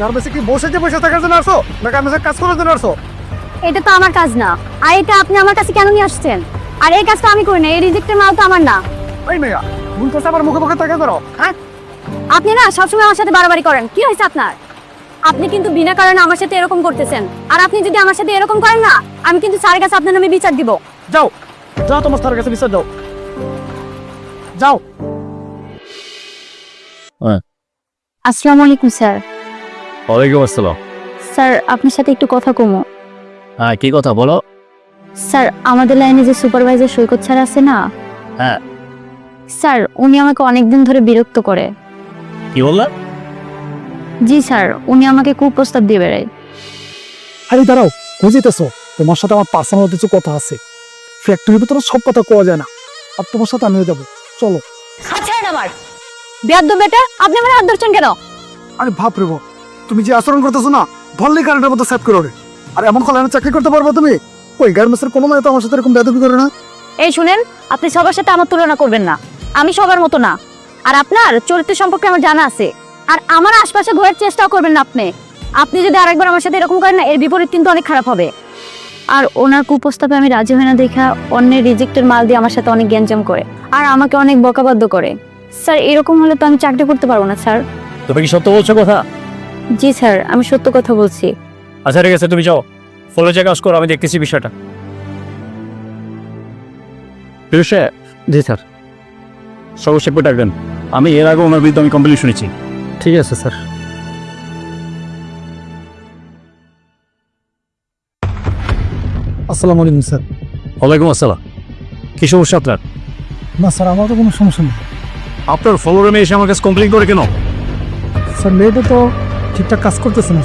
গার্মেন্টসে কি বসে যে বসে থাকার জন্য আসো? না গার্মেন্টসে কাজ করার জন্য আসো। এটা তো আমার কাজ না। আর এটা আপনি আমার কাছে কেন নিয়ে আসছেন? আর এই কাজটা আমি করি না এই রিজেক্টের মাল তো আমার না। ওই মেয়া ভুল করছে আবার মুখে মুখে ধরো হ্যাঁ? আপনি না সবসময় আমার সাথে বাড়াবাড়ি করেন। কি হয়েছে আপনার? আপনি কিন্তু বিনা কারণে আমার সাথে এরকম করতেছেন। আর আপনি যদি আমার সাথে এরকম করেন না আমি কিন্তু স্যারের কাছে আপনার নামে বিচার দিব। যাও যাও তোমার স্যারের কাছে বিচার দাও। যাও। আসসালামু আলাইকুম স্যার। ওয়ালাইকুম আসসালাম। স্যার আপনার সাথে একটু কথা কমো। হ্যাঁ কি কথা বলো? স্যার আমাদের লাইনে যে সুপারভাইজার সৈকত স্যার আছে না? হ্যাঁ। স্যার উনি আমাকে অনেকদিন ধরে বিরক্ত করে। কি বললা জি স্যার উনি আমাকে কুপ্রস্তাব দিয়ে বেড়ায়। আরে দাঁড়াও বুঝিতেছো তোমার সাথে আমার পার্সোনাল কিছু কথা আছে। ফ্যাক্টরির ভিতরে সব কথা কোয়া যায় না। আর তোমার সাথে আমিও যাব। চলো। আচ্ছা আমার বেয়াদ্দ বেটা আপনি আমার ধরছেন কেন? আরে ভাব রে তুমি যে আচরণ করতেছো না ধরলে কারেন্টের মতো সেট করে আর এমন কলানে চাকরি করতে পারবে তুমি? ওই গার্মেন্টসের কোনো মেয়ে তো আমার সাথে এরকম বেদবি করে না। এই শুনেন আপনি সবার সাথে আমার তুলনা করবেন না। আমি সবার মতো না। আর আপনার চরিত্র সম্পর্কে আমার জানা আছে। আর আমার আশপাশে ঘোরার চেষ্টাও করবেন না আপনি। আপনি যদি আরেকবার আমার সাথে এরকম করেন না এর বিপরীত কিন্তু অনেক খারাপ হবে। আর ওনার কুপ্রস্তাবে আমি রাজি হই না দেখা অন্যের রিজেক্টের মাল দিয়ে আমার সাথে অনেক গ্যাঞ্জাম করে। আর আমাকে অনেক বকাবাদ্য করে। স্যার এরকম হলে তো আমি চাকরি করতে পারব না স্যার। তুমি কি সত্য বলছো কথা? জি স্যার আমি সত্য কথা বলছি। আচ্ছা ঠিক আছে তুমি যাও। ফলো চেক কাজ করো আমি দেখতেছি বিষয়টা। পিরুষে জি স্যার। একটু ডাকবেন আমি এর আগে ওনার বিরুদ্ধে আমি কমপ্লেন শুনেছি। ঠিক আছে স্যার। আসসালামু আলাইকুম স্যার। ওয়ালাইকুম আসসালাম। কি সমস্যা আপনার? না স্যার আমার তো কোনো সমস্যা নেই। আপনার ফলোরে এসে আমার কাছে কমপ্লেন করে কেন? স্যার মেয়েটা তো ঠিকঠাক কাজ করতেছে না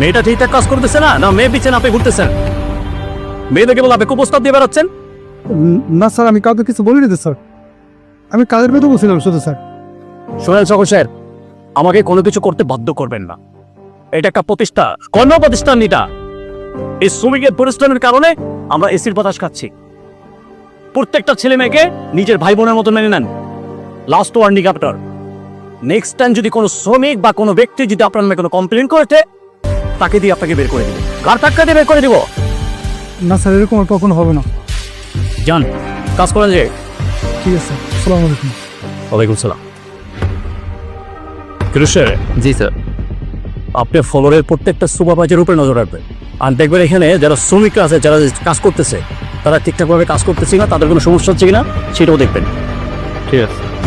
মেয়েটা ঠিকঠাক কাজ করতেছে না? না মেয়ে পিছনে আপনি ঘুরতেছেন। মেয়েদেরকে কেবল আপনি কুপ্রস্তাব দিয়ে বেড়াচ্ছেন? না স্যার আমি কাউকে কিছু বলিনি স্যার। আমি কাজের বেতন বলছিলাম শুধু স্যার। সোহেল সকল স্যার আমাকে কোনো কিছু করতে বাধ্য করবেন না। এটা একটা প্রতিষ্ঠা কর্ম প্রতিষ্ঠান এটা। এই শ্রমিকের পরিশ্রমের কারণে আমরা এসির বাতাস খাচ্ছি। প্রত্যেকটা ছেলে মেয়েকে নিজের ভাই বোনের মতো মেনে নেন। Last warning after next time যদি কোনো শ্রমিক বা কোনো ব্যক্তি যদি আপনার নামে কোনো কমপ্লেন করেছে তাকে দিয়ে আপনাকে বের করে দিব। কার টাক্কা দিয়ে বের করে দিব? না স্যার এরকম আর কখনো হবে না। যান কাজ করেন যে। ঠিক আছে আসসালামু আলাইকুম। ওয়ালাইকুম সালাম কৃষ্ণের জি স্যার। আপনি ফলোরের প্রত্যেকটা সুপারভাইজার উপরে নজর রাখবেন। আর দেখবেন এখানে যারা শ্রমিকরা আছে যারা কাজ করতেছে তারা ঠিকঠাকভাবে কাজ করতেছে না তাদের কোনো সমস্যা হচ্ছে কিনা সেটাও দেখবেন। ঠিক আছে।